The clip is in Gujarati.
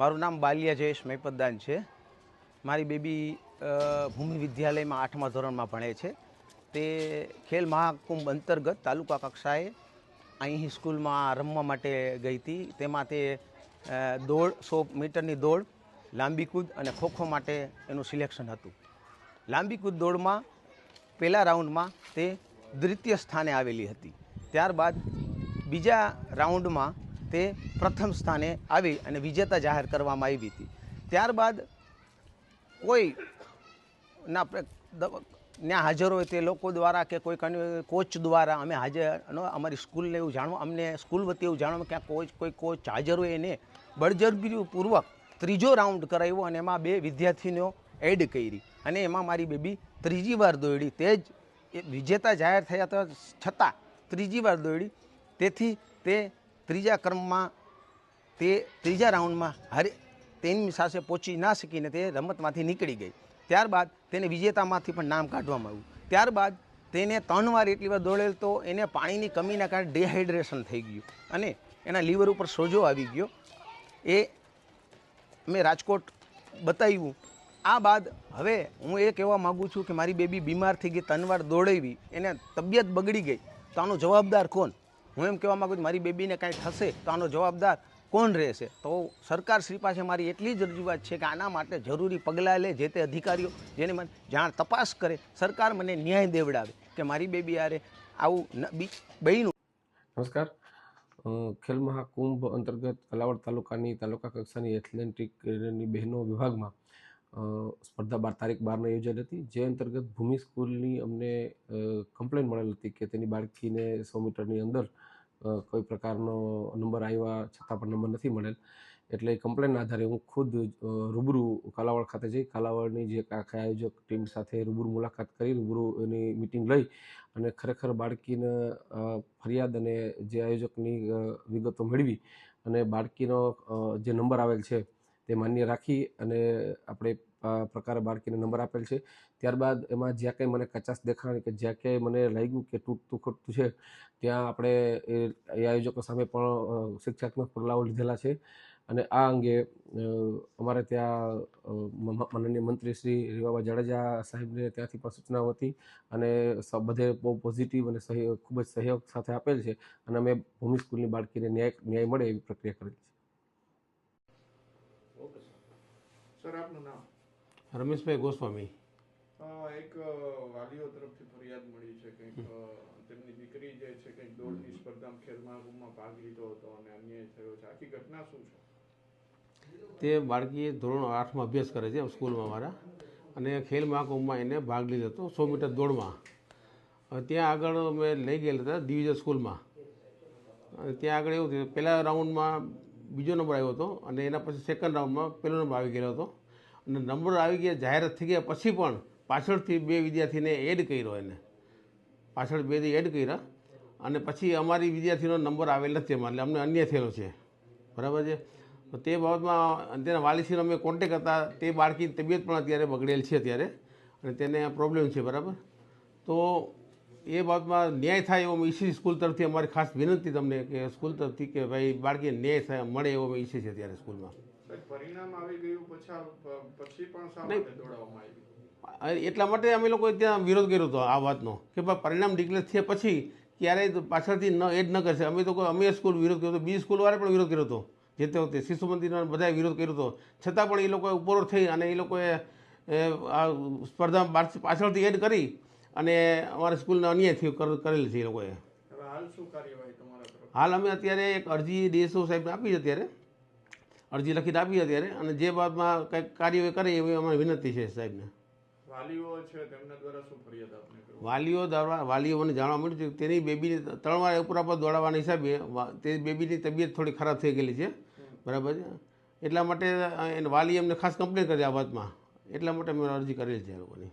મારું નામ બાલિયા જયેશ મૈપતદાન છે. મારી બેબી ભૂમિ વિદ્યાલયમાં આઠમા ધોરણમાં ભણે છે. તે ખેલ મહાકુંભ અંતર્ગત તાલુકા કક્ષાએ અહીં સ્કૂલમાં રમવા માટે ગઈ હતી. તેમાં તે દોડ, સો મીટરની દોડ, લાંબી કૂદ અને ખોખો માટે એનું સિલેક્શન હતું. લાંબી કૂદ દોડમાં પહેલા રાઉન્ડમાં તે દ્વિતીય સ્થાને આવેલી હતી. ત્યારબાદ બીજા રાઉન્ડમાં તે પ્રથમ સ્થાને આવી અને વિજેતા જાહેર કરવામાં આવી હતી. ત્યારબાદ કોઈ ના ત્યાં હાજર હોય તે લોકો દ્વારા કે કોઈ કોચ દ્વારા અમે હાજર અમારી સ્કૂલને એવું જાણવા, અમને સ્કૂલ વતી એવું જાણવા કે કોચ, કોઈ કોચ હાજર હોય એને બળજબરીપૂર્વક ત્રીજો રાઉન્ડ કરાવ્યો અને એમાં બે વિદ્યાર્થીનીઓ એડ કરી. અને એમાં મારી બેબી ત્રીજી વાર દોડી. તે જ એ વિજેતા જાહેર થયા તો છતાં ત્રીજી વાર દોડી. તેથી તે ત્રીજા ક્રમમાં તે ત્રીજા રાઉન્ડમાં હારી તેની સાથે પહોંચી ના શકીને તે રમતમાંથી નીકળી ગઈ. ત્યારબાદ તેને વિજેતામાંથી પણ નામ કાઢવામાં આવ્યું. ત્યારબાદ તેને ત્રણ વાર એટલી વાર દોડેલ તો એને પાણીની કમીના કારણે ડિહાઇડ્રેશન થઈ ગયું અને એના લીવર ઉપર સોજો આવી ગયો. એ મેં રાજકોટ બતાવ્યું. આ બાદ હવે હું એ કહેવા માગું છું કે મારી બેબી બીમાર થઈ ગઈ, ત્રણ દોડાવી, એને તબિયત બગડી ગઈ. તો આનો જવાબદાર કોણ? હું એમ કહેવા માગું છું, મારી બેબીને કાંઈ થશે તો આનો જવાબદાર કોણ રહેશે? તો સરકાર શ્રી પાસે મારી એટલી જ રજૂઆત છે કે આના માટે જરૂરી પગલાં લે જે તે અધિકારીઓ જેને મને જાણ તપાસ કરે. સરકાર મને ન્યાય દેવડાવે કે મારી બેબી આરે આવું બહેનું નમસ્કાર. ખેલ મહાકુંભ અંતર્ગત કલાવડ તાલુકાની તાલુકા કક્ષાની એથ્લેટિકની બહેનો વિભાગમાં સ્પર્ધા બાર તારીખ બારને યોજાઈ હતી. જે અંતર્ગત ભૂમિ સ્કૂલની અમને કમ્પ્લેન મળેલ હતી કે તેની બાળકીને સો મીટરની અંદર કોઈ પ્રકારનો નંબર આવ્યા છતાં પણ નંબર નથી મળેલ. એટલે કમ્પ્લેન આધારે હું ખુદ રૂબરૂ કાલાવડ ખાતે જઈ, કાલાવડની જે આખા આયોજક ટીમ સાથે રૂબરૂ મુલાકાત કરી, રૂબરૂ એની મિટિંગ લઈ અને ખરેખર બાળકીને ફરિયાદ અને જે આયોજકની વિગતો મેળવી અને બાળકીનો જે નંબર આવેલ છે તે માન્ય રાખી અને આપણે આ પ્રકારે બાળકીને નંબર આપેલ છે. ત્યારબાદ એમાં જ્યાં કંઈ મને કચાશ દેખાણી કે જ્યાં ક્યાંય મને લાગ્યું કે તૂટતું ખોટતું છે, ત્યાં આપણે એ આયોજકો સામે પણ શિક્ષાત્મક પગલાઓ લીધેલા છે. અને આ અંગે અમારે ત્યાં માનનીય મંત્રી શ્રી રીવાબા જાડેજા સાહેબને ત્યાંથી પણ સૂચનાઓ હતી અને બધે બહુ પોઝિટિવ અને સહયોગ ખૂબ જ સહયોગ સાથે આપેલ છે અને અમે ભૂમિ સ્કૂલની બાળકીને ન્યાય ન્યાય મળે એવી પ્રક્રિયા કરેલી છે. સર આપનું નામ? રમેશભાઈ ગોસ્વામી. એક વાલીઓ તરફથી ફરિયાદ મળી છે કંઈક તેમની દીકરી જે છે કંઈક દોડની સ્પર્ધામાં ખેલ મહાકુંભમાં ભાગ લીધો હતો અને અન્યાય થયો છે. આખી ઘટના શું છે? તે બાળકી ધોરણ આઠમાં અભ્યાસ કરે છે સ્કૂલમાં મારા. અને ખેલ મહાકુંભમાં એને ભાગ લીધો હતો સો મીટર દોડમાં. ત્યાં આગળ અમે લઈ ગયેલા હતા ડિવિઝન સ્કૂલમાં. ત્યાં આગળ એવું થયું પહેલા રાઉન્ડમાં બીજો નંબર આવ્યો હતો અને એના પછી સેકન્ડ રાઉન્ડમાં પહેલો નંબર આવી ગયેલો હતો. અને નંબર આવી ગયા, જાહેરાત થઈ ગયા, પછી પણ પાછળથી બે વિદ્યાર્થીને એડ કર્યો એને. પાછળ બે એડ કર્યા અને પછી અમારી વિદ્યાર્થીનો નંબર આવેલ નથી એમાં એટલે અમને અન્ય થયેલો છે. બરાબર છે? તો તે બાબતમાં તેના વાલીશ્રીનો અમે કોન્ટેક હતા, તે બાળકીની તબિયત પણ અત્યારે બગડેલ છે અત્યારે અને તેને પ્રોબ્લેમ છે, બરાબર? તો એ બાબતમાં ન્યાય થાય એવો અમે ઈસી સ્કૂલ તરફથી. અમારી ખાસ વિનંતી તમને કે સ્કૂલ તરફથી કે ભાઈ બાળકીને ન્યાય થાય મળે એવો અમે ઈચ્છીએ છીએ અત્યારે સ્કૂલમાં. પરિણામ આવી ગયું પછી પણ એટલા માટે અમે લોકોએ ત્યાં વિરોધ કર્યો હતો આ વાતનો કે ભાઈ પરિણામ ડિક્લેર થયા પછી ક્યારેય પાછળથી ન એડ ન કરશે. અમે તો અમે સ્કૂલ વિરોધ કર્યો હતો. બીજી સ્કૂલવાળે પણ વિરોધ કર્યો હતો. જે તે વખતે શિશુ મંદિરના બધાએ વિરોધ કર્યો હતો. છતાં પણ એ લોકોએ ઉપરો થઈ અને એ લોકોએ એ, આ સ્પર્ધામાં પાછળથી એડ કરી અને અમારા સ્કૂલને અન્યાય થયો કરેલ છે એ લોકોએ. હાલ અમે અત્યારે એક અરજી ડીએસઓ સાહેબને આપી છે અત્યારે. અરજી લખીને આપી અત્યારે અને જે બાબતમાં કંઈક કાર્યવાહી કરે એવી અમારી વિનંતી છે સાહેબને. વાલીઓ છે તેમના દ્વારા શું ફરિયાદ આપને વાલીઓ દ્વારા વાલીઓને જાણવા મળ્યું છે તેની બેબીને ત્રણ વાર ઉપર પર દોડાવવાના હિસાબે તે બેબીની તબિયત થોડી ખરાબ થઈ ગયેલી છે. બરાબર છે? એટલા માટે એને વાલી એમને ખાસ કમ્પ્લેન કરી આ વાતમાં એટલા માટે મેં અરજી કરેલી છે એ લોકોની.